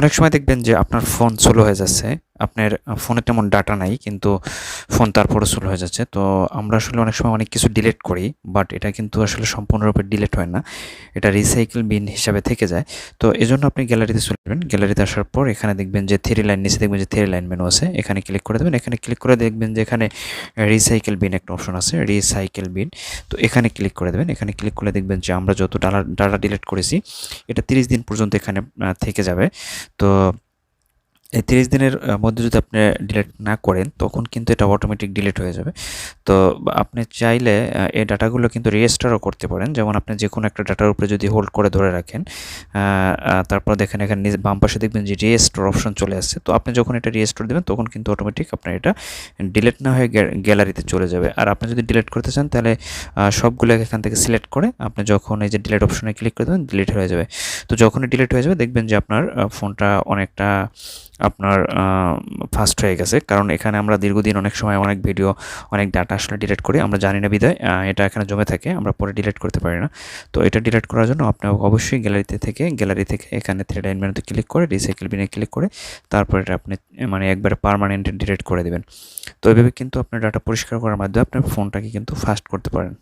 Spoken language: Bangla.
অনেক সময় দেখবেন যে আপনার ফোন স্লো হয়ে যাচ্ছে। আপনার ফোনে তেমন ডাটা নাই, কিন্তু ফোন তারপরে স্লো হয়ে যাচ্ছে। তো আমরা আসলে অনেক সময় অনেক কিছু ডিলিট করি বাট এটা কিন্তু আসলে সম্পূর্ণরূপে ডিলিট হয় না। এটা রিসাইকেল বিন হিসাবে থেকে যায়। তো এজন্য আপনি গ্যালারিতে চলে যাবেন। গ্যালারিতে আসার পর এখানে দেখবেন যে থ্রি লাইন নিচে দেখবেন যে থ্রি লাইন মেনু আছে। এখানে ক্লিক করে দেবেন। এখানে ক্লিক করে দেখবেন যে এখানে রিসাইকেল বিন একটা অপশন আছে রিসাইকেল বিন তো এখানে ক্লিক করে দেবেন। এখানে ক্লিক করে দেখবেন যে আমরা যত ডাটা ডাটা ডিলিট করেছি, এটা তিরিশ দিন পর্যন্ত এখানে থেকে যাবে। তো এই তিরিশ দিনের মধ্যে যদি আপনি ডিলেট না করেন, তখন কিন্তু এটা অটোমেটিক ডিলিট হয়ে যাবে। তো আপনি চাইলে এই ডাটাগুলো কিন্তু রেজিস্টারও করতে পারেন। যেমন আপনি যে কোনো একটা ডাটার উপরে যদি হোল্ড করে ধরে রাখেন তারপর দেখেন এখানে বাম পাশে দেখবেন যে রেজিস্টোর অপশন চলে আসছে। তো আপনি যখন এটা রেজিস্টোর দেবেন, তখন কিন্তু অটোমেটিক আপনার এটা ডিলেট না হয়ে গ্যালারিতে চলে যাবে। আর আপনি যদি ডিলেট করতে চান, তাহলে সবগুলো এখান থেকে সিলেক্ট করে আপনি যখন এই যে ডিলেট অপশনে ক্লিক করে দেবেন ডিলিট হয়ে যাবে। তো যখনই ডিলিট হয়ে যাবে, দেখবেন যে আপনার ফোনটা অনেকটা, আপনার ফাস্ট হয়ে গেছে। কারণ এখানে আমরা দীর্ঘদিন অনেক সময় অনেক ভিডিও অনেক ডাটা আসলে ডিলিট করি। আমরা জানি না বিদায় এটা এখানে জমে থাকে, আমরা পরে ডিলিট করতে পারি না। তো এটা ডিলেট করার জন্য আপনি অবশ্যই গ্যালারিতে থেকে গ্যালারি থেকে এখানে থ্রি লাইন মেনুতে ক্লিক করে রিসাইকেল বিনে ক্লিক করে, তারপরে এটা আপনি মানে একবারে পারমানেন্ট ডিলিট করে দেবেন। তো এভাবে কিন্তু আপনার ডাটা পরিষ্কার করার মাধ্যমে আপনার ফোনটাকে কিন্তু ফাস্ট করতে পারেন।